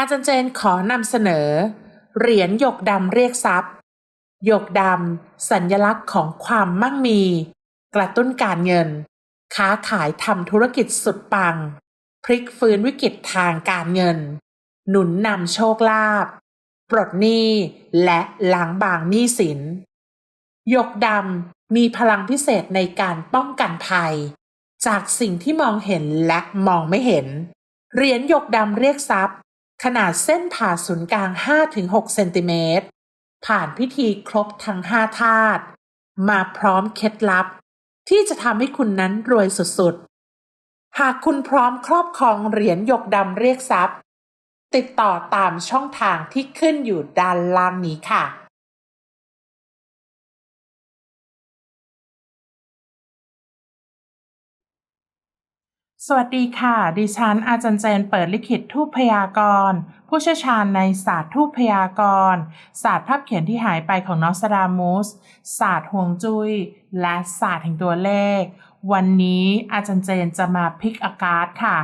อาจารย์เจนขอนำเสนอ เหรียญหยกดำเรียกทรัพย์หยกดำสัญลักษณ์ของความมั่งมี กระตุ้นการเงิน ค้าขายทำธุรกิจสุดปัง พลิกฟื้นวิกฤตทางการเงิน หนุนนำโชคลาภปลดหนี้และล้างบางหนี้สินหยกดำมีพลังพิเศษในการป้องกันภัย จากสิ่งที่มองเห็นและมองไม่เห็น เหรียญหยกดำเรียกทรัพย์ ขนาดเส้นผ่าศูนย์กลาง 5-6 เซนติเมตร ผ่านพิธีครบทั้ง 5 ธาตุ มาพร้อมเคล็ดลับ ที่จะทำให้คุณนั้นรวยสุดๆ หากคุณพร้อมครอบครองเหรียญหยกดำเรียกทรัพย์ ติดต่อตามช่องทางที่ขึ้นอยู่ด้านล่างนี้ค่ะ สวัสดีค่ะ ดิฉันอาจารย์เจนเปิดลิขิตทูปพยากรณ์ ผู้เชี่ยวชาญในศาสตร์ทูปพยากรณ์ศาสตร์ภาพเขียนที่หายไปของนอสดามุสศาสตร์ห่วงจุย้ย และศาสตร์แห่งตัวเลข วันนี้อาจารย์เจนจะมาพิกอากาศค่ะ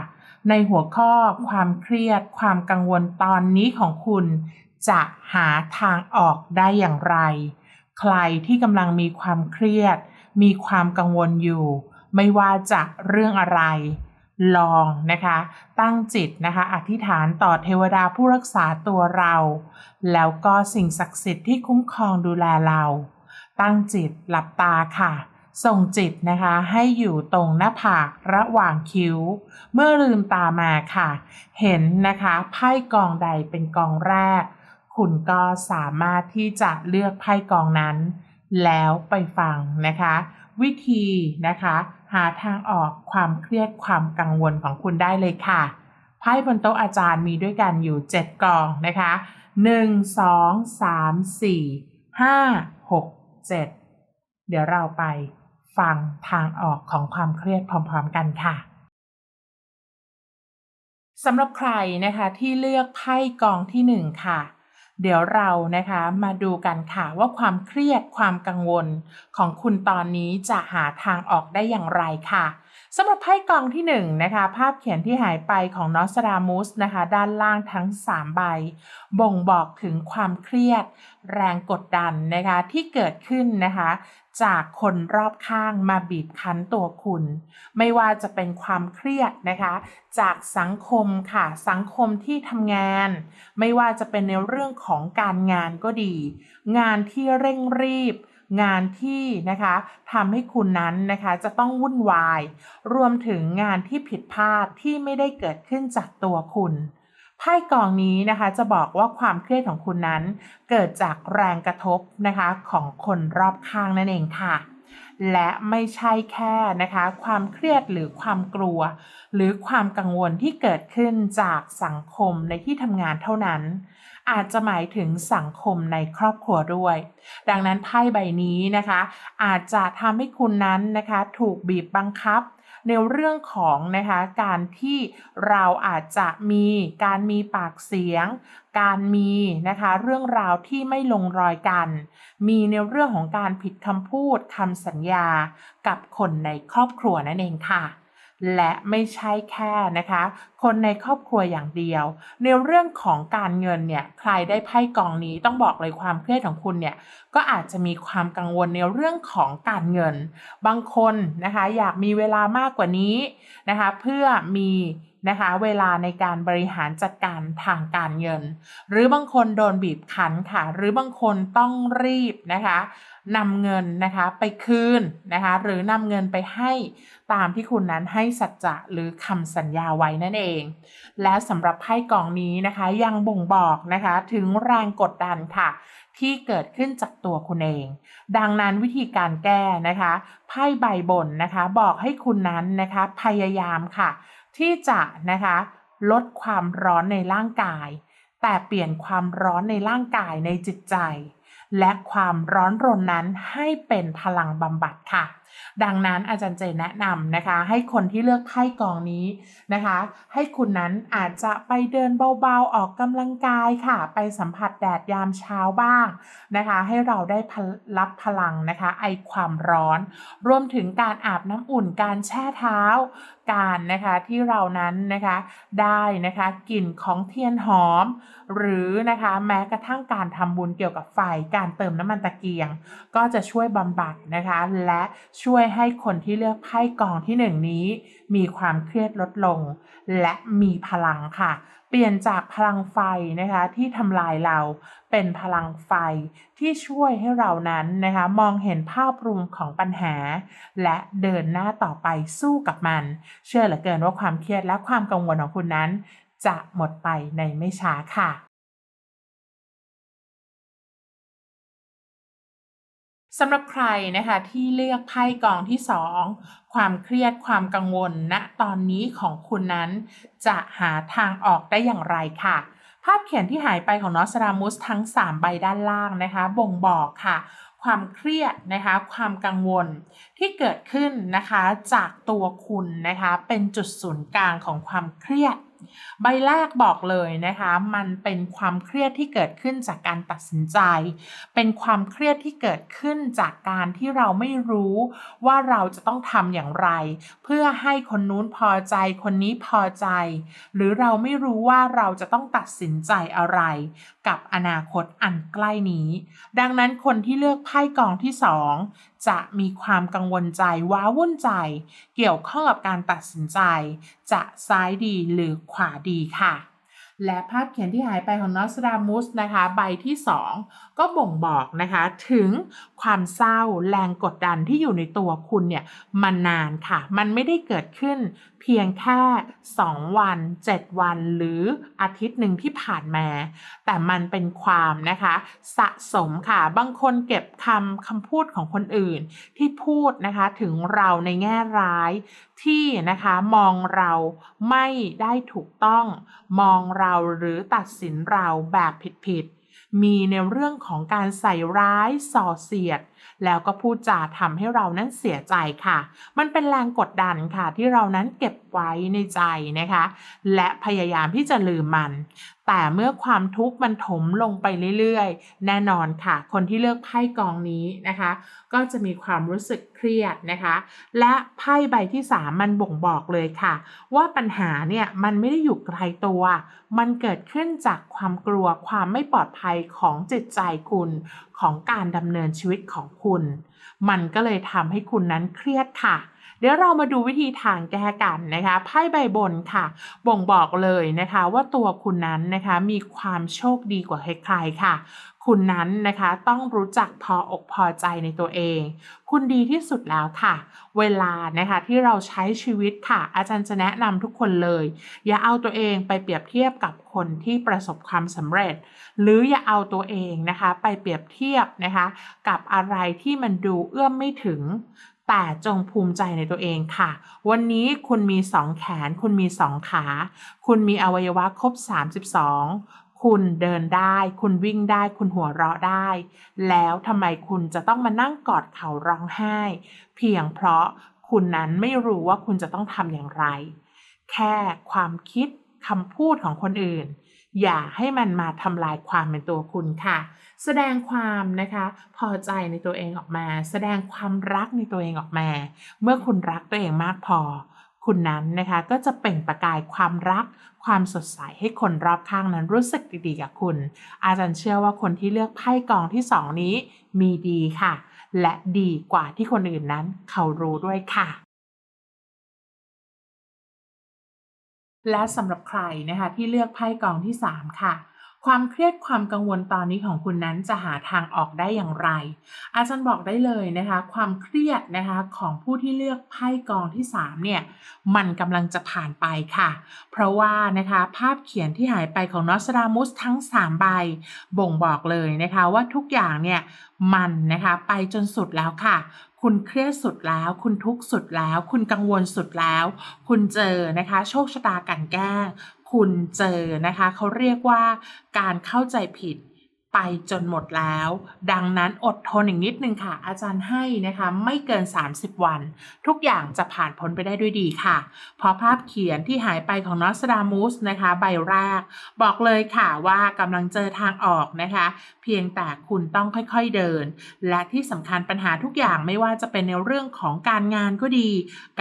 ในหัวข้อความเครียด ความกังวลตอนนี้ของคุณ จะหาทางออกได้อย่างไร ใครที่กำลังมีความเครียด มีความกังวลอยู่ ไม่ว่าจะเรื่องอะไร ลองนะคะ ตั้งจิตนะคะ อธิษฐานต่อเทวดาผู้รักษาตัวเรา แล้วก็สิ่งศักดิ์สิทธิ์ที่คุ้มครองดูแลเรา ตั้งจิตหลับตาค่ะ ส่งจิตนะคะให้อยู่ตรงหน้าผากระหว่างคิ้ว เมื่อลืมตามาค่ะ เห็นนะคะไพ่กองใดเป็นกองแรก คุณก็สามารถที่จะเลือกไพ่กองนั้น แล้วไปฟังนะคะ วิธีนะคะาทางออกความเครียดความกังวลของคุณได้เลยค่ะไพ่บนโต๊ะอาจารย์มีด้วยกันอยู่ 7 กองนะคะ 1 2 3 4 5 6 7 เดี๋ยวเราไปฟังทางออกของความเครียดพร้อมๆกันค่ะสำหรับใครนะคะที่เลือกไพ่กองที่ 1 ค่ะ เดี๋ยวเรานะคะมาดูกันค่ะว่าความเครียดความกังวลของคุณตอนนี้จะหาทางออกได้อย่างไรค่ะ สำหรับไพ่กองที่1นนะคะภาพเขียนที่หายไปของนอสตรามุสนะคะด้านล่างทั้ง 3 ใบ บ่งบอกถึงความเครียด แรงกดดันนะคะที่เกิดขึ้นนะคะจากคนรอบข้างมาบีบคั้นตัวคุณ ไม่ว่าจะเป็นความเครียดนะคะ จากสังคมค่ะ สังคมที่ทำงาน ไม่ว่าจะเป็นในเรื่องของการงานก็ดี งานที่เร่งรีบ งานที่นะคะทำให้คุณนั้นนะคะจะต้องวุ่นวาย รวมถึงงานที่ผิดพลาดที่ไม่ได้เกิดขึ้นจากตัวคุณไพ่กองนี้นะคะจะบอกว่าความเครียดของคุณนั้น เกิดจากแรงกระทบนะคะของคนรอบข้างนั่นเองค่ะ และไม่ใช่แค่นะคะ ความเครียดหรือความกลัว หรือความกังวลที่เกิดขึ้นจากสังคมในที่ทำงานเท่านั้น อาจจะหมายถึงสังคมในครอบครัวด้วย ดังนั้นไพ่ใบนี้นะคะ อาจจะทำให้คุณนั้นนะคะถูกบีบบังคับในเรื่องของนะคะการที่เราอาจจะมีการมีปากเสียง การมีนะคะเรื่องราวที่ไม่ลงรอยกัน มีในเรื่องของการผิดคำพูดคำสัญญากับคนในครอบครัวนั่นเองค่ะ และไม่ใช่แค่นะคะ คนในครอบครัวอย่างเดียว ในเรื่องของการเงินเนี่ยใครได้ไพ่กองนี้ต้องบอกเลยความเครียดของคุณเนี่ยก็อาจจะมีความกังวลในเรื่องของการเงิน บางคนนะคะอยากมีเวลามากกว่านี้นะคะเพื่อมีนะคะเวลาในการบริหารจัดการทางการเงิน หรือบางคนโดนบีบคั้นค่ะ หรือบางคนต้องรีบนะคะ นำเงินนะคะไปคืนนะคะหรือนำเงินไปให้ตามที่คุณนั้นให้สัจจะหรือคำสัญญาไว้นั่นเอง และสำหรับไพ่กองนี้นะคะยังบ่งบอกนะคะถึงแรงกดดันค่ะ ที่เกิดขึ้นจากตัวคุณเอง ดังนั้นวิธีการแก้นะคะไพ่ใบบนนะคะบอกให้คุณนั้นนะคะพยายามค่ะ ที่จะนะคะลดความร้อนในร่างกาย แต่เปลี่ยนความร้อนในร่างกายในจิตใจ และความร้อนรนนั้นให้เป็นพลังบำบัดค่ะ ดังนั้นอาจารย์เจแนะนำนะคะ ให้คนที่เลือกไพ่กองนี้นะคะ ให้คุณนั้นอาจจะไปเดินเบาๆออกกำลังกายค่ะ ไปสัมผัสแดดยามเช้าบ้างนะคะ ให้เราได้รับพลังนะคะ ไอความร้อน รวมถึงการอาบน้ำอุ่นการแช่เท้า การนะคะที่เรานั้นนะคะได้นะคะกลิ่นของเทียนหอม หรือนะคะแม้กระทั่งการทำบุญเกี่ยวกับไฟการเติมน้ำมันตะเกียง ก็จะช่วยบำบัดนะคะและช่วยให้คนที่เลือกไพ่กองที่หนึ่งนี้ มีความเครียดลดลง และมีพลังค่ะเปลี่ยนจากพลังไฟนะคะที่ทำลายเราเป็นพลังไฟที่ช่วยให้เรานั้นนะคะมองเห็นภาพรวมของปัญหา และเดินหน้าต่อไปสู้กับมัน เชื่อเหลือเกินว่าความเครียดและความกังวลของคุณนั้น จะหมดไปในไม่ช้าค่ะ สำหรับใครนะคะที่เลือกไพ่กองที่ 2 ความเครียดความกังวลณนะตอนนี้ของคุณนั้น จะหาทางออกได้อย่างไรค่ะ ภาพเขียนที่หายไปของนอสรามุสทั้ง 3 ใบด้านล่างนะคะ บ่งบอกค่ะ ความเครียดนะคะ ความกังวลที่เกิดขึ้นนะคะจากตัวคุณนะคะ เป็นจุดศูนย์กลางของความเครียด ใบแรกบอกเลยนะคะ มันเป็นความเครียดที่เกิดขึ้นจากการตัดสินใจ เป็นความเครียดที่เกิดขึ้นจากการที่เราไม่รู้ว่าเราจะต้องทำอย่างไร เพื่อให้คนนู้นพอใจ คนนี้พอใจ หรือเราไม่รู้ว่าเราจะต้องตัดสินใจอะไร กับอนาคตอันใกล้นี้ ดังนั้นคนที่เลือกไพ่กองที่สอง จะมีความกังวลใจว้าวุ่นใจ เกี่ยวข้องกับการตัดสินใจ จะซ้ายดีหรือขวาดีค่ะ และภาพเขียนที่หายไปของนอสรามุสนะคะ ใบที่ 2 ก็บ่งบอกนะคะถึงความเศร้าแรงกดดันที่อยู่ในตัวคุณเนี่ยมานานค่ะ มันไม่ได้เกิดขึ้นเพียงแค่ 2 วัน 7 วัน หรืออาทิตย์หนึ่งที่ผ่านมา แต่มันเป็นความนะคะ สะสมค่ะ บางคนเก็บคำคำพูดของคนอื่น ที่พูดนะคะถึงเราในแง่ร้ายที่นะคะมองเราไม่ได้ถูกต้อง มองเราหรือตัดสินเราแบบผิดๆ มีในเรื่องของการใส่ร้ายส่อเสียด แล้วก็พูดจาทำให้เรานั้นเสียใจค่ะ มันเป็นแรงกดดันค่ะ ที่เรานั้นเก็บไว้ในใจนะคะ และพยายามที่จะลืมมัน แต่เมื่อความทุกข์มันถมลงไปเรื่อยๆ แน่นอนค่ะ คนที่เลือกไพ่กองนี้นะคะ ก็จะมีความรู้สึกเครียดนะคะ และไพ่ใบที่3มันบ่งบอกเลยค่ะ ว่าปัญหาเนี่ยมันไม่ได้อยู่ไกลตัว มันเกิดขึ้นจากความกลัวความไม่ปลอดภัยของจิตใจคุณ ของการดำเนินชีวิตของคุณ มันก็เลยทำให้คุณนั้นเครียดค่ะ เดี๋ยวเรามาดูวิธีทางแก้กันนะคะไพ่ใบบนค่ะ บ่งบอกเลยนะคะว่าตัวคุณนั้นนะคะมีความโชคดีกว่าใครๆค่ะ คุณนั้นนะคะต้องรู้จักพออกพอใจในตัวเอง คุณดีที่สุดแล้วค่ะ เวลานะคะที่เราใช้ชีวิตค่ะ อาจารย์จะแนะนำทุกคนเลย อย่าเอาตัวเองไปเปรียบเทียบกับคนที่ประสบความสำเร็จ หรืออย่าเอาตัวเองนะคะ ไปเปรียบเทียบนะคะ กับอะไรที่มันดูเอื้อมไม่ถึง แต่จงภูมิใจในตัวเองค่ะ วันนี้คุณมีสองแขน คุณมีสองขา คุณมีอวัยวะครบ 32คุณเดินได้ คุณวิ่งได้ คุณหัวเราะได้ แล้วทำไมคุณจะต้องมานั่งกอดเข่าร้องไห้ เพียงเพราะคุณนั้นไม่รู้ว่าคุณจะต้องทำอย่างไร แค่ความคิดคำพูดของคนอื่น อย่าให้มันมาทำลายความเป็นตัวคุณค่ะ แสดงความนะคะ พอใจในตัวเองออกมา แสดงความรักในตัวเองออกมา เมื่อคุณรักตัวเองมากพอ คุณนั้นนะคะก็จะเปล่งประกายความรัก ความสดใสให้คนรอบข้างนั้นรู้สึกดีๆกับคุณ อาจารย์เชื่อว่าคนที่เลือกไพ่กองที่สองนี้มีดีค่ะ และดีกว่าที่คนอื่นนั้นเขารู้ด้วยค่ะ และสำหรับใครนะคะที่เลือกไพ่กองที่ 3 ค่ะ ความเครียดความกังวลตอนนี้ของคุณนั้นจะหาทางออกได้อย่างไร อาจารย์บอกได้เลยนะคะ ความเครียดนะคะของผู้ที่เลือกไพ่กองที่ 3 เนี่ย มันกำลังจะผ่านไปค่ะ เพราะว่านะคะภาพเขียนที่หายไปของนอสรามุสทั้ง 3 ใบ บ่งบอกเลยนะคะว่าทุกอย่างเนี่ยมันนะคะไปจนสุดแล้วค่ะ คุณเครียดสุดแล้ว คุณทุกข์สุดแล้ว คุณกังวลสุดแล้ว คุณเจอนะคะ โชคชะตากันแกล้งคุณเจอนะคะเขาเรียกว่าการเข้าใจผิด ไปจนหมดแล้ว ดังนั้นอดทนอีกนิดนึงค่ะ อาจารย์ให้นะคะไม่เกิน 30 วัน ทุกอย่างจะผ่านพ้นไปได้ด้วยดีค่ะ เพราะภาพเขียนที่หายไปของนอสดามูสนะคะใบแรก บอกเลยค่ะว่ากำลังเจอทางออกนะคะ เพียงแต่คุณต้องค่อยๆเดิน และที่สำคัญปัญหาทุกอย่างไม่ว่าจะเป็นในเรื่องของการงานก็ดี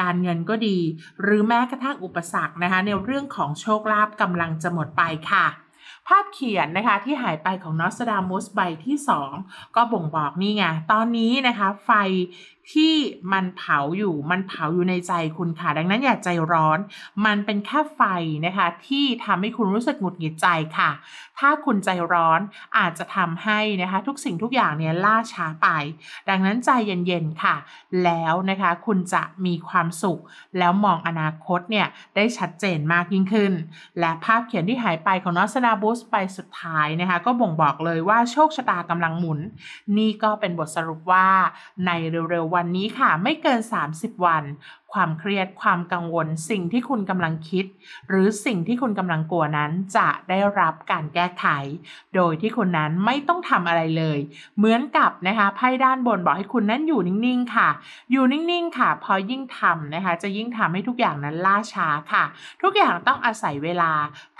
การเงินก็ดี หรือแม้กระทั่งอุปสรรคนะคะ ในเรื่องของโชคลาภกำลังจะหมดไปค่ะ ภาพเขียนนะคะที่หายไปของนอสดามุสใบที่ 2 ก็บ่งบอกนี่ไง ตอนนี้นะคะไฟ ที่มันเผาอยู่ มันเผาอยู่ในใจคุณค่ะ ดังนั้นอย่าใจร้อน มันเป็นแค่ไฟนะคะ ที่ทำให้คุณรู้สึกหงุดหงิดใจค่ะ ถ้าคุณใจร้อนอาจจะทำให้นะคะ ทุกสิ่งทุกอย่างเนี่ยล่าช้าไป ดังนั้นใจเย็นๆค่ะ แล้วนะคะคุณจะมีความสุข แล้วมองอนาคตเนี่ยได้ชัดเจนมากยิ่งขึ้น และภาพเขียนที่หายไปของนอสนาบุสไปสุดท้ายนะคะ ก็บ่งบอกเลยว่าโชคชะตากำลังหมุน นี่ก็เป็นบทสรุปว่าในเร็วๆวันนี้ค่ะ ไม่เกิน 30 วัน ความเครียด ความกังวล สิ่งที่คุณกำลังคิด หรือสิ่งที่คุณกำลังกลัวนั้นจะได้รับการแก้ไข โดยที่คุณนั้นไม่ต้องทำอะไรเลย เหมือนกับนะคะไพ่ด้านบนบอกให้คุณนั้นอยู่นิ่งๆค่ะ อยู่นิ่งๆค่ะ พอยิ่งทำนะคะจะยิ่งทำให้ทุกอย่างนั้นล่าช้าค่ะ ทุกอย่างต้องอาศัยเวลา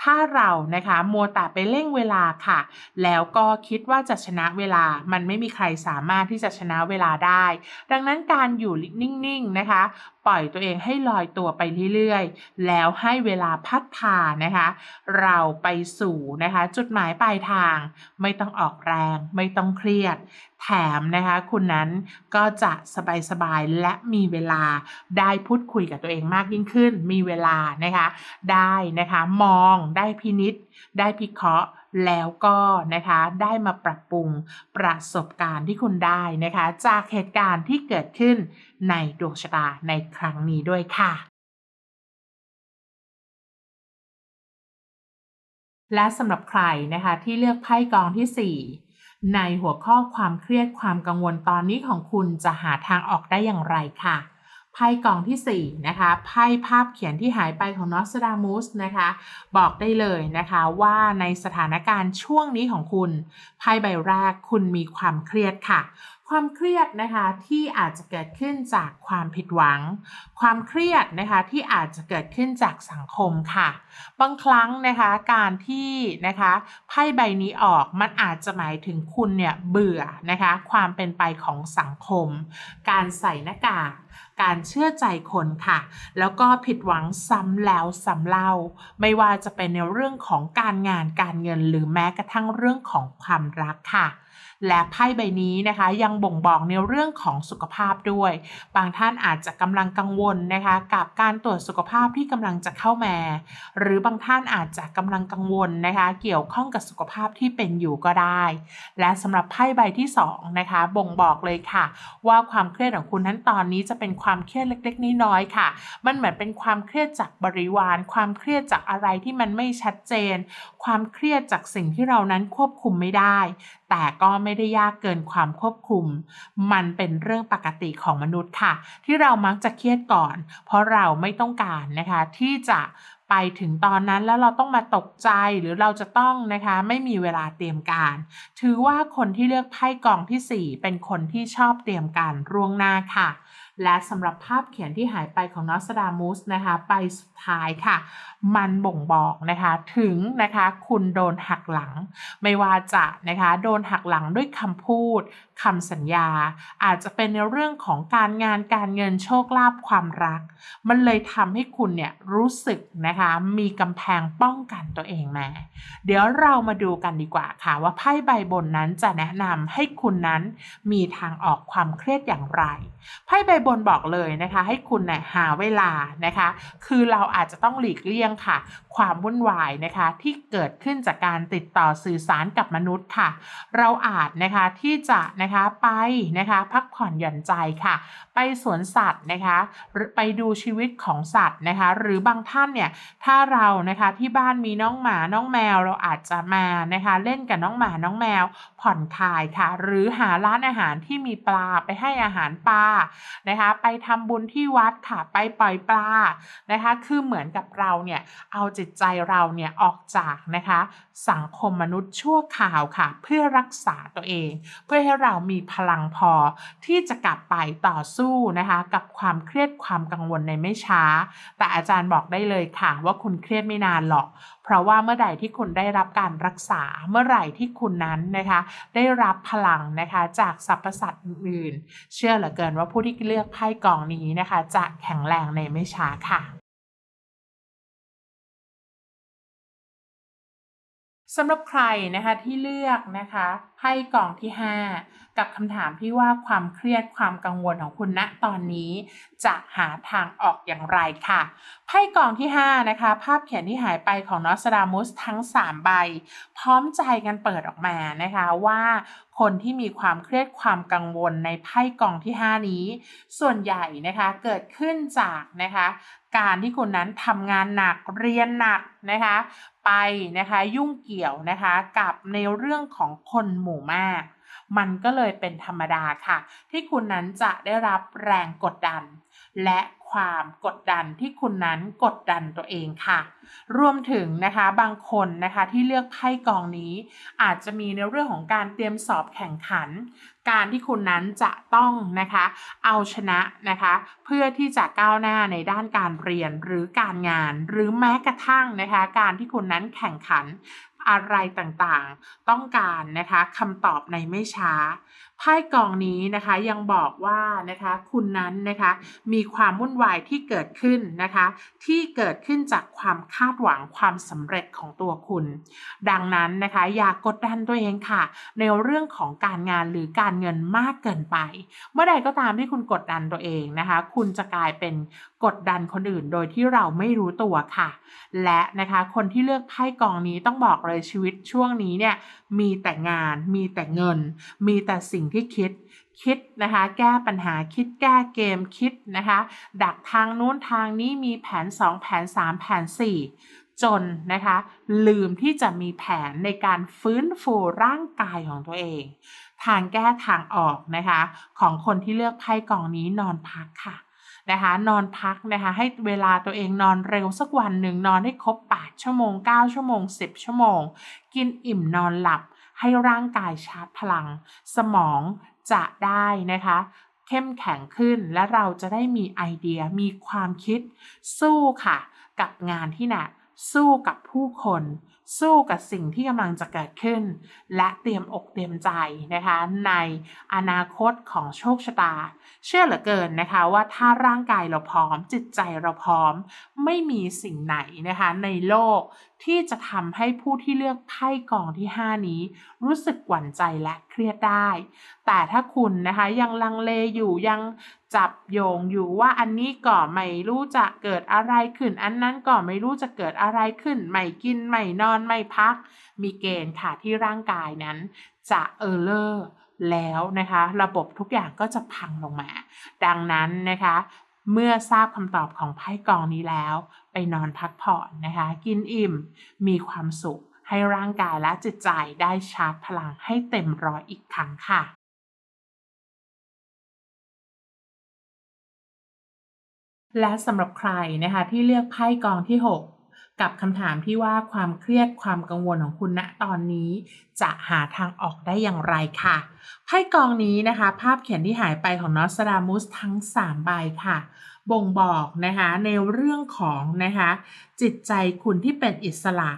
ถ้าเรานะคะมัวแต่ไปเร่งเวลาค่ะ แล้วก็คิดว่าจะชนะเวลามันไม่มีใครสามารถที่จะชนะเวลาได้ ดังนั้นการอยู่นิ่งๆนะคะ ปล่อยตัวเองให้ลอยตัวไปเรื่อยๆ แล้วให้เวลาพัดพานะคะ เราไปสู่นะคะ จุดหมายปลายทาง ไม่ต้องออกแรง ไม่ต้องเครียด แถมนะคะ คุณนั้นก็จะสบายๆ และมีเวลาได้พูดคุยกับตัวเองมากยิ่งขึ้น มีเวลานะคะ ได้นะคะ มองได้พินิษได้พิเคราะห์ แล้วก็นะคะได้มาปรับปรุงประสบการณ์ที่คุณได้นะคะ จากเหตุการณ์ที่เกิดขึ้นในดวงชะตาในครั้งนี้ด้วยค่ะและสำหรับใครนะคะที่เลือกไพ่กองที่ 4 ในหัวข้อความเครียดความกังวลตอนนี้ของคุณจะหาทางออกได้อย่างไรค่ะ ไพ่กล่องที่ 4 นะคะ ไพ่ภาพเขียนที่หายไปของนอสดามุสนะคะ บอกได้เลยนะคะว่าในสถานการณ์ช่วงนี้ของคุณ ไพ่ใบแรกคุณมีความเครียดค่ะ ความเครียดนะคะที่อาจจะเกิดขึ้นจากความผิดหวัง ความเครียดนะคะที่อาจจะเกิดขึ้นจากสังคมค่ะ บางครั้งนะคะการที่นะคะไพ่ใบนี้ออกมันอาจจะหมายถึงคุณเนี่ยเบื่อนะคะความเป็นไปของสังคม การใส่หน้ากาก การเชื่อใจคนค่ะ แล้วก็ผิดหวังซ้ำแล้วซ้ำเล่า ไม่ว่าจะเป็นในเรื่องของการงานการเงินหรือแม้กระทั่งเรื่องของความรักค่ะ และไพ่ใบนี้นะคะยังบ่งบอกในเรื่องของสุขภาพด้วย บางท่านอาจจะกำลังกังวลนะคะกับการตรวจสุขภาพที่กำลังจะเข้ามา หรือบางท่านอาจจะกำลังกังวลนะคะเกี่ยวข้องกับสุขภาพที่เป็นอยู่ก็ได้ และสำหรับไพ่ใบที่2นะคะบ่งบอกเลยค่ะ ว่าความเครียดของคุณนั้นตอนนี้จะเป็นความเครียดเล็ก ๆ น้อยๆค่ะ มันเหมือนเป็นความเครียดจากบริวาร ความเครียดจากอะไรที่มันไม่ชัดเจน ความเครียดจากสิ่งที่เรานั้นควบคุมไม่ได้แต่ก็ไม่ได้ยากเกินความควบคุม มันเป็นเรื่องปกติของมนุษย์ค่ะ ที่เรามักจะเครียดก่อน เพราะเราไม่ต้องการนะคะที่จะไปถึงตอนนั้นแล้วเราต้องมาตกใจหรือเราจะต้องนะคะ ไม่มีเวลาเตรียมการ ถือว่าคนที่เลือกไพ่กองที่ 4 เป็นคนที่ชอบเตรียมการร่วงหน้าค่ะ และสำหรับภาพเขียนที่หายไปของนอสดามุสนะคะไปสุดท้ายค่ะ มันบ่งบอกนะคะถึงนะคะคุณโดนหักหลัง ไม่ว่าจะนะคะโดนหักหลังด้วยคำพูดคำสัญญา อาจจะเป็นในเรื่องของการงานการเงินโชคลาภความรัก มันเลยทำให้คุณเนี่ยรู้สึกนะคะมีกำแพงป้องกันตัวเองมา เดี๋ยวเรามาดูกันดีกว่าค่ะ ว่าไพ่ใบบนนั้นจะแนะนำให้คุณนั้นมีทางออกความเครียดอย่างไรไพ่ใบบนบอกเลยนะคะ ให้คุณเนี่ยหาเวลานะคะ คือเราอาจจะต้องหลีกเลี่ยงค่ะ ความวุ่นวายนะคะที่เกิดขึ้นจากการติดต่อสื่อสารกับมนุษย์ค่ะ เราอาจนะคะที่จะนะคะไปนะคะพักผ่อนหย่อนใจค่ะ ไปสวนสัตว์นะคะไปดูชีวิตของสัตว์นะคะ หรือบางท่านเนี่ยถ้าเรานะคะที่บ้านมีน้องหมาน้องแมว เราอาจจะมานะคะ เล่นกับน้องหมาน้องแมว ผ่อนคลายค่ะ หรือหาร้านอาหารที่มีปลาไปให้อาหารปลานะนะคะ ไปทำบุญที่วัดค่ะ ไปปล่อยปลานะคะ คือเหมือนกับเราเนี่ย เอาจิตใจเราเนี่ยออกจากนะคะ สังคมมนุษย์ชั่วคราวค่ะ เพื่อรักษาตัวเอง เพื่อให้เรามีพลังพอที่จะกลับไปต่อสู้นะคะ กับความเครียดความกังวลในไม่ช้า แต่อาจารย์บอกได้เลยค่ะ ว่าคุณเครียดไม่นานหรอก เพราะว่าเมื่อใดที่คุณได้รับการรักษาเมื่อไหร่ที่คุณนั้นนะคะได้รับพลังนะคะจากสรรพสัตว์อื่นเชื่อเหลือเกินว่าผู้ที่เลือกไพ่กองนี้นะคะ จะแข็งแรงในไม่ช้าค่ะสำหรับใครนะคะที่เลือกนะคะไพ่กองที่ 5 กับคำถามที่ว่าความเครียดความกังวลของคุณณตอนนี้ จะหาทางออกอย่างไรค่ะไพ่กองที่ 5 นะคะ ภาพเขียนที่หายไปของนอสดามุสทั้ง 3 ใบ พร้อมใจกันเปิดออกมานะคะว่าคนที่มีความเครียดความกังวลในไพ่กองที่ 5 นี้ ส่วนใหญ่นะคะเกิดขึ้นจากนะคะการที่คุณนั้นทำงานหนักเรียนหนักนะคะไปนะคะยุ่งเกี่ยวนะคะกับในเรื่องของคนหมู่มาก มันก็เลยเป็นธรรมดาค่ะ ที่คุณนั้นจะได้รับแรงกดดัน และความกดดันที่คุณนั้นกดดันตัวเองค่ะ รวมถึงนะคะบางคนนะคะที่เลือกไพ่กองนี้ อาจจะมีในเรื่องของการเตรียมสอบแข่งขัน การที่คุณนั้นจะต้องนะคะเอาชนะนะคะ เพื่อที่จะก้าวหน้าในด้านการเรียนหรือการงาน หรือแม้กระทั่งนะคะ การที่คุณนั้นแข่งขัน อะไรต่างๆ ต้องการนะคะคำตอบในไม่ช้า ไพ่กองนี้นะคะยังบอกว่านะคะคุณนั้นนะคะมีความวุ่นวายที่เกิดขึ้นนะคะที่เกิดขึ้นจากความคาดหวังความสำเร็จของตัวคุณ ดังนั้นนะคะอย่ากกดดันตัวเองค่ะ ในเรื่องของการงานหรือการเงินมากเกินไป เมื่อใดก็ตามที่คุณกดดันตัวเองนะคะ คุณจะกลายเป็นกดดันคนอื่นโดยที่เราไม่รู้ตัวค่ะ และนะคะคนที่เลือกไพ่กองนี้ต้องบอกเลยชีวิตช่วงนี้เนี่ยมีแต่งานมีแต่เงิน มีแต่สิ่งที่คิดคิดนะคะ แก้ปัญหาคิดแก้เกมคิดนะคะ ดักทางนู้นทางนี้มีแผน 2 แผน 3 แผน 4 จนนะคะ ลืมที่จะมีแผนในการฟื้นฟูร่างกายของตัวเอง ทางแก้ทางออกนะคะ ของคนที่เลือกไพ่กองนี้นอนพักค่ะนะคะนอนพักนะคะให้เวลาตัวเองนอนเร็วสักวันหนึ่งนอนให้ครบ 8 ชั่วโมง 9 ชั่วโมง 10 ชั่วโมง กินอิ่มนอนหลับ ให้ร่างกายชาร์จพลัง สมองจะได้นะคะ เข้มแข็งขึ้นและเราจะได้มีไอเดียมีความคิด สู้ค่ะ กับงานที่หนักสู้กับผู้คน สู้กับสิ่งที่กำลังจะเกิดขึ้น และเตรียมอกเตรียมใจนะคะ ในอนาคตของโชคชะตา เชื่อเหลือเกินนะคะว่าถ้าร่างกายเราพร้อม จิตใจเราพร้อม ไม่มีสิ่งไหนนะคะในโลกที่จะทำให้ผู้ที่เลือกไพ่กองที่ 5 นี้ รู้สึกหวั่นใจและเครียดได้ แต่ถ้าคุณนะคะยังลังเลอยู่ยังจับโยงอยู่ว่าอันนี้ก็ไม่รู้จะเกิดอะไรขึ้น อันนั้นก็ไม่รู้จะเกิดอะไรขึ้น ไม่กินไม่นอนไม่พัก มีเกณฑ์ค่ะที่ร่างกายนั้นจะเออเลอร์แล้วนะคะ ระบบทุกอย่างก็จะพังลงมา ดังนั้นนะคะ เมื่อทราบคำตอบของไพ่กองนี้แล้ว ไปนอนพักผ่อนนะคะ กินอิ่ม มีความสุข ให้ร่างกายและจิตใจได้ชาร์จพลังให้เต็มร้อยอีกครั้งค่ะและสำหรับใครนะคะที่เลือกไพ่กองที่ 6 กับคำถามที่ว่าความเครียดความกังวลของคุณณตอนนี้ จะหาทางออกได้อย่างไรค่ะ ไพ่กองนี้นะคะ ภาพเขียนที่หายไปของนอสตรามุสทั้ง 3 ใบค่ะ บ่งบอกนะคะในเรื่องของนะคะจิตใจคุณที่เป็นอิสระ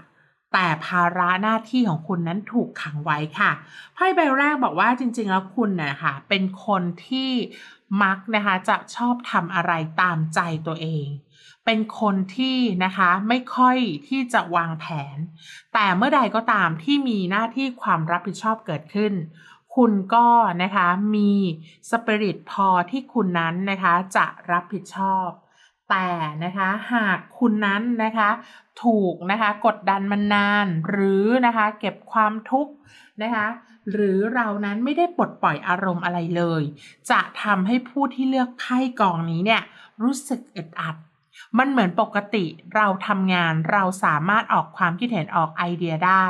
แต่ภาระหน้าที่ของคุณนั้นถูกขังไว้ค่ะไพ่ใบแรกบอกว่าจริง ๆ แล้วคุณนะคะเป็นคนที่มักนะคะจะชอบทำอะไรตามใจตัวเอง เป็นคนที่นะคะไม่ค่อยที่จะวางแผน แต่เมื่อใดก็ตามที่มีหน้าที่ความรับผิดชอบเกิดขึ้น คุณก็นะคะมีสปิริตพอที่คุณนั้นนะคะจะรับผิดชอบ แต่นะคะหากคุณนั้นนะคะถูกนะคะกดดันมานานหรือนะคะเก็บความทุกข์นะคะหรือเรานั้นไม่ได้ปลดปล่อยอารมณ์อะไรเลย จะทำให้ผู้ที่เลือกไพ่กองนี้เนี่ยรู้สึกอึดอัด มันเหมือนปกติเราทำงานเราสามารถออกความคิดเห็นออกไอเดียได้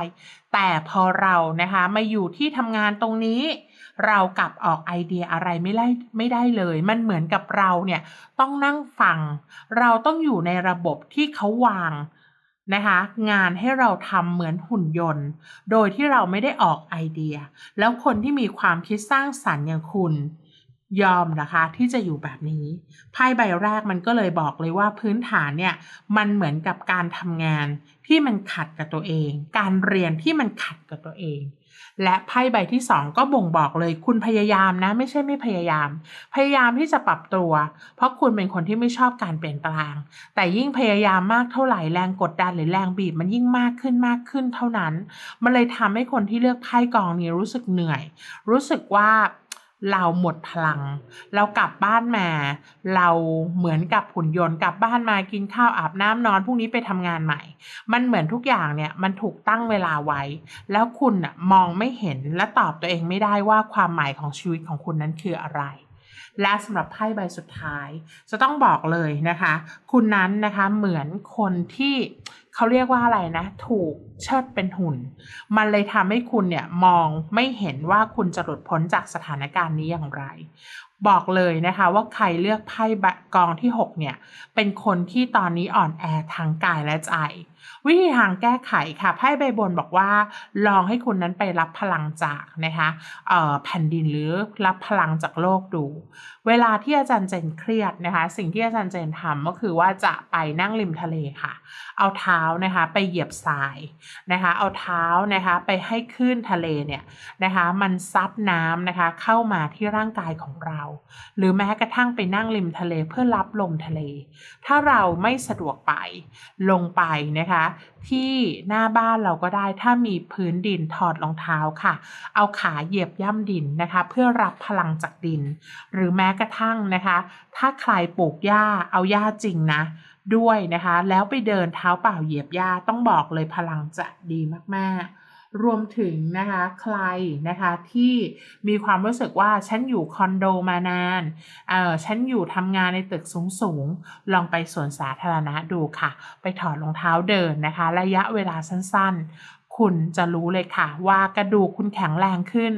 แต่พอเรานะคะมาอยู่ที่ทำงานตรงนี้ เรากลับออกไอเดียอะไรไม่ได้ไม่ได้เลย มันเหมือนกับเราเนี่ยต้องนั่งฟัง เราต้องอยู่ในระบบที่เขาวางนะคะงานให้เราทำเหมือนหุ่นยนต์ โดยที่เราไม่ได้ออกไอเดีย แล้วคนที่มีความคิดสร้างสรรค์อย่างคุณ ยอมนะคะที่จะอยู่แบบนี้ไพ่ใบแรกมันก็เลยบอกเลยว่าพื้นฐานเนี่ยมันเหมือนกับการทำงานที่มันขัดกับตัวเอง การเรียนที่มันขัดกับตัวเอง และไพ่ใบที่สองก็บ่งบอกเลย คุณพยายามนะ ไม่ใช่ไม่พยายาม พยายามที่จะปรับตัว เพราะคุณเป็นคนที่ไม่ชอบการเปลี่ยนแปลงแต่ยิ่งพยายามมากเท่าไหร่แรงกดดันหรือแรงบีบมันยิ่งมากขึ้นมากขึ้นเท่านั้น มันเลยทำให้คนที่เลือกไพ่กองนี้รู้สึกเหนื่อย รู้สึกว่า เราหมดพลัง เรากลับบ้านมา เราเหมือนกับหุ่นยนต์กลับบ้านมากินข้าวอาบน้ำนอนพรุ่งนี้ไปทำงานใหม่ มันเหมือนทุกอย่างเนี่ยมันถูกตั้งเวลาไว้ แล้วคุณน่ะมองไม่เห็นและตอบตัวเองไม่ได้ว่าความหมายของชีวิตของคุณนั้นคืออะไร และสำหรับไพ่ใบสุดท้าย จะต้องบอกเลยนะคะ คุณนั้นนะคะเหมือนคนที่เขาเรียกว่าอะไรนะ ถูกเชิดเป็นหุ่น มันเลยทำให้คุณเนี่ยมองไม่เห็นว่าคุณจะหลุดพ้นจากสถานการณ์นี้อย่างไร บอกเลยนะคะว่าใครเลือกไพ่กองที่ 6 เนี่ย เป็นคนที่ตอนนี้อ่อนแอทางกายและใจ วิธีทางแก้ไขค่ะไพ่ใบบนบอกว่า ลองให้คุณนั้นไปรับพลังจากนะคะแผ่นดินหรือรับพลังจากโลกดู เวลาที่อาจารย์เจนเครียดนะคะ สิ่งที่อาจารย์เจนทำก็คือว่าจะไปนั่งริมทะเลค่ะ เอาเท้านะคะไปเหยียบทรายนะคะเอาเท้านะคะไปให้คลื่นทะเลเนี่ยนะคะมันซัดน้ำนะคะเข้ามาที่ร่างกายของเรา หรือแม้กระทั่งไปนั่งริมทะเลเพื่อรับลมทะเล ถ้าเราไม่สะดวกไปลงไปนะคะที่หน้าบ้านเราก็ได้ถ้ามีพื้นดินถอดรองเท้าค่ะ เอาขาเหยียบย่ำดินนะคะเพื่อรับพลังจากดิน หรือแม้กระทั่งนะคะ ถ้าใครปลูกหญ้าเอาหญ้าจริงนะ ด้วยนะคะ แล้วไปเดินเท้าเปล่าเหยียบหญ้าต้องบอกเลยพลังจะดีมากๆรวมถึงนะคะใครนะคะที่มีความรู้สึกว่าฉันอยู่คอนโดมานานเออฉันอยู่ทำงานในตึกสูงๆ ลองไปสวนสาธารณะดูค่ะ ไปถอดรองเท้าเดินนะคะ ระยะเวลาสั้นๆ คุณจะรู้เลยค่ะ ว่ากระดูกคุณแข็งแรงขึ้น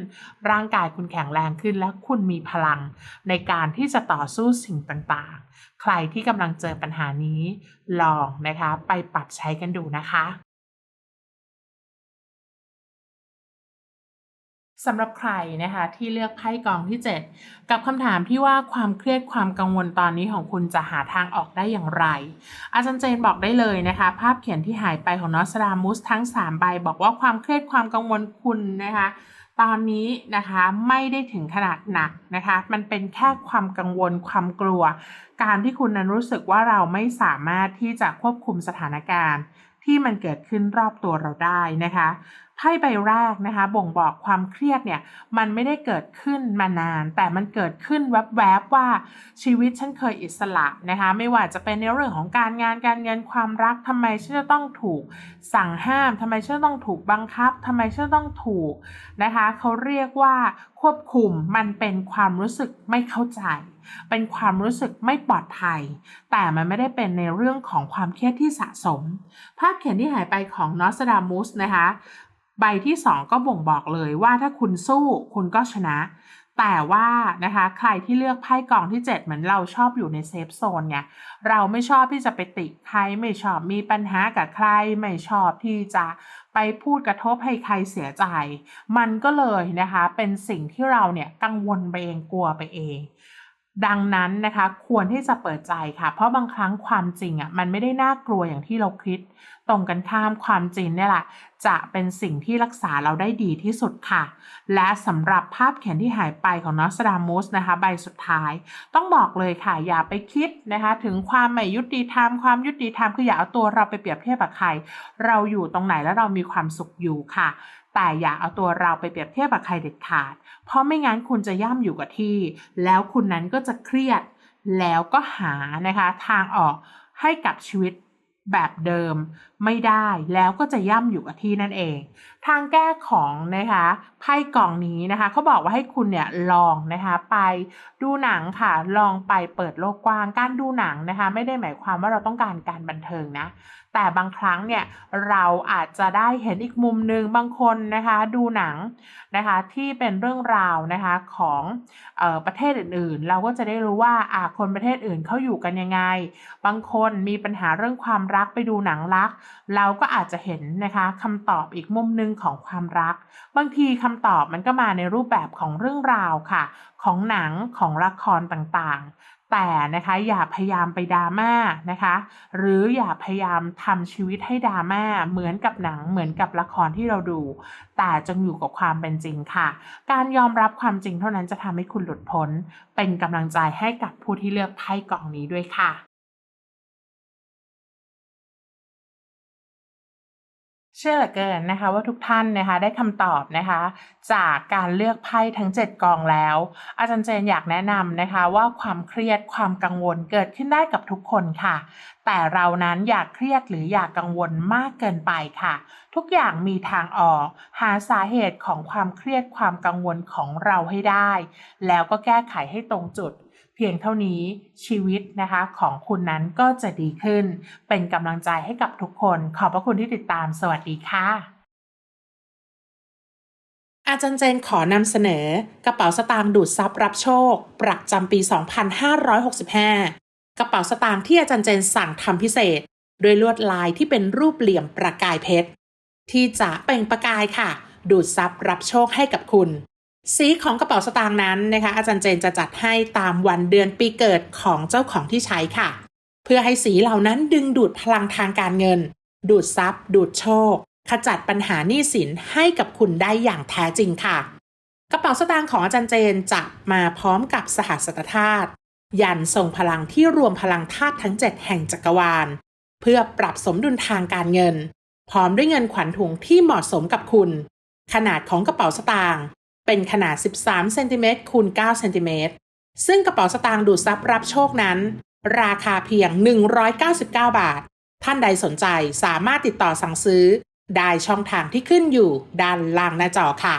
ร่างกายคุณแข็งแรงขึ้นและคุณมีพลังในการที่จะต่อสู้สิ่งต่างๆ ใครที่กำลังเจอปัญหานี้ ลองนะคะไปปรับใช้กันดูนะคะสำหรับใครนะคะที่เลือกไพ่กองที่ 7 กับคำถามที่ว่าความเครียดความกังวลตอนนี้ของคุณจะหาทางออกได้อย่างไร อาจารย์เจนบอกได้เลยนะคะ ภาพเขียนที่หายไปของนอสรามุสทั้ง 3 ใบบอกว่าความเครียดความกังวลคุณนะคะ ตอนนี้นะคะไม่ได้ถึงขนาดหนักนะคะ มันเป็นแค่ความกังวลความกลัว การที่คุณนั้นรู้สึกว่าเราไม่สามารถที่จะควบคุมสถานการณ์ที่มันเกิดขึ้นรอบตัวเราได้นะคะ ไพ่ใบแรกนะคะบ่งบอกความเครียดเนี่ยมันไม่ได้เกิดขึ้นมานาน แต่มันเกิดขึ้นแวบๆว่าชีวิตฉันเคยอิสระนะคะไม่ว่าจะเป็นในเรื่องของการงานการเงินความรักทำไมฉันจะต้องถูกสั่งห้ามทำไมฉันต้องถูกบังคับทำไมฉันต้องถูกนะคะเขาเรียกว่าควบคุมมันเป็นความรู้สึกไม่เข้าใจ เป็นความรู้สึกไม่ปลอดภัย แต่มันไม่ได้เป็นในเรื่องของความเครียดที่สะสม ภาพเขียนที่หายไปของนอสดามุสนะคะ ใบที่ 2 ก็บ่งบอกเลยว่าถ้าคุณสู้คุณก็ชนะ แต่ว่านะคะใครที่เลือกไพ่กองที่ 7 เหมือนเราชอบอยู่ในเซฟโซนเนี่ยเราไม่ชอบที่จะไปติใครไม่ชอบมีปัญหากับใครไม่ชอบที่จะไปพูดกระทบให้ใครเสียใจ มันก็เลยนะคะเป็นสิ่งที่เราเนี่ยกังวลไปเองกลัวไปเองดังนั้นนะคะควรที่จะเปิดใจค่ะ เพราะบางครั้งความจริงอะมันไม่ได้น่ากลัวอย่างที่เราคิด ตรงกันข้ามความจริงเนี่ยแหละ จะเป็นสิ่งที่รักษาเราได้ดีที่สุดค่ะ และสำหรับภาพเขียนที่หายไปของนอสตามุสนะคะ ใบสุดท้าย ต้องบอกเลยค่ะ อย่าไปคิดนะคะ ถึงความไม่ยุติธรรมความยุติธรรมคืออย่าเอาตัวเราไปเปรียบเทียบกับใคร เราอยู่ตรงไหนแล้วเรามีความสุขอยู่ค่ะแต่อย่าเอาตัวเราไปเปรียบเทียบกับใครเด็ดขาด เพราะไม่งั้นคุณจะย่ำอยู่กับที่ แล้วคุณนั้นก็จะเครียด แล้วก็หานะคะ ทางออกให้กับชีวิต แบบเดิมไม่ได้แล้วก็จะย่ำอยู่กับที่นั่นเอง ทางแก้ของนะคะไพ่กล่องนี้นะคะเขาบอกว่าให้คุณเนี่ยลองนะคะไปดูหนังค่ะลองไปเปิดโลกกว้างการดูหนังนะคะ ไม่ได้หมายความว่าเราต้องการการบันเทิงนะ แต่บางครั้งเนี่ยเราอาจจะได้เห็นอีกมุมหนึ่งบางคนนะคะดูหนังนะคะที่เป็นเรื่องราวนะคะของเออประเทศอื่นๆ เราก็จะได้รู้ว่าอ่าคนประเทศอื่นเขาอยู่กันยังไง บางคนมีปัญหาเรื่องความรักไปดูหนังรัก เราก็อาจจะเห็นนะคะคำตอบอีกมุมหนึ่งของความรัก บางทีคำตอบมันก็มาในรูปแบบของเรื่องราวค่ะ ของหนังของละครต่างๆ แต่นะคะอย่าพยายามไปดราม่านะคะ หรืออย่าพยายามทำชีวิตให้ดราม่าเหมือนกับหนังเหมือนกับละครที่เราดู แต่จงอยู่กับความเป็นจริงค่ะ การยอมรับความจริงเท่านั้นจะทำให้คุณหลุดพ้น เป็นกำลังใจให้กับผู้ที่เลือกไพ่กล่องนี้ด้วยค่ะ เชื่อเหลือเกินนะคะว่าทุกท่านนะคะได้คำตอบนะคะ จากการเลือกไพ่ทั้ง 7 กองแล้ว อาจารย์เจนอยากแนะนำนะคะว่าความเครียดความกังวลเกิดขึ้นได้กับทุกคนค่ะ แต่เรานั้นอยากเครียดหรืออยากกังวลมากเกินไปค่ะ ทุกอย่างมีทางออก หาสาเหตุของความเครียดความกังวลของเราให้ได้ แล้วก็แก้ไขให้ตรงจุด พียงเท่านี้ชีวิตนะคะของคุณนั้นก็จะดีขึ้น เป็นกำลังใจให้กับทุกคน ขอบพระคุณที่ติดตามสวัสดีค่ะ อาจารย์เจนขอนำเสนอ กระเป๋าสตางค์ดูดซับรับโชค ประจำปี 2565 กระเป๋าสตางค์ที่อาจารย์เจนสั่งทำพิเศษ ด้วยลวดลายที่เป็นรูปเหลี่ยมประกายเพชร ที่จะเปล่งประกายค่ะ ดูดซับรับโชคให้กับคุณ สีของกระเป๋าสตางค์นั้นนะคะ อาจารย์เจนจะจัดให้ตามวันเดือนปีเกิดของเจ้าของที่ใช้ค่ะ เพื่อให้สีเหล่านั้นดึงดูดพลังทางการเงิน ดูดซับดูดโชค ขจัดปัญหาหนี้สินให้กับคุณได้อย่างแท้จริงค่ะ กระเป๋าสตางค์ของอาจารย์เจนจะมาพร้อมกับสหัสตธาตุยันทรงพลังที่รวมพลังธาตุทั้ง 7 แห่งจักรวาล เพื่อปรับสมดุลทางการเงิน พร้อมด้วยเงินขวัญถุงที่เหมาะสมกับคุณ ขนาดของกระเป๋าสตางค์ เป็นขนาด 13เซนติเมตรคูณ9เซนติเมตรซึ่งกระเป๋าสตางค์ดูดซับรับโชคนั้น ราคาเพียง 199 บาท ท่านใดสนใจสามารถติดต่อสั่งซื้อ ได้ช่องทางที่ขึ้นอยู่ด้านล่างหน้าจอค่ะ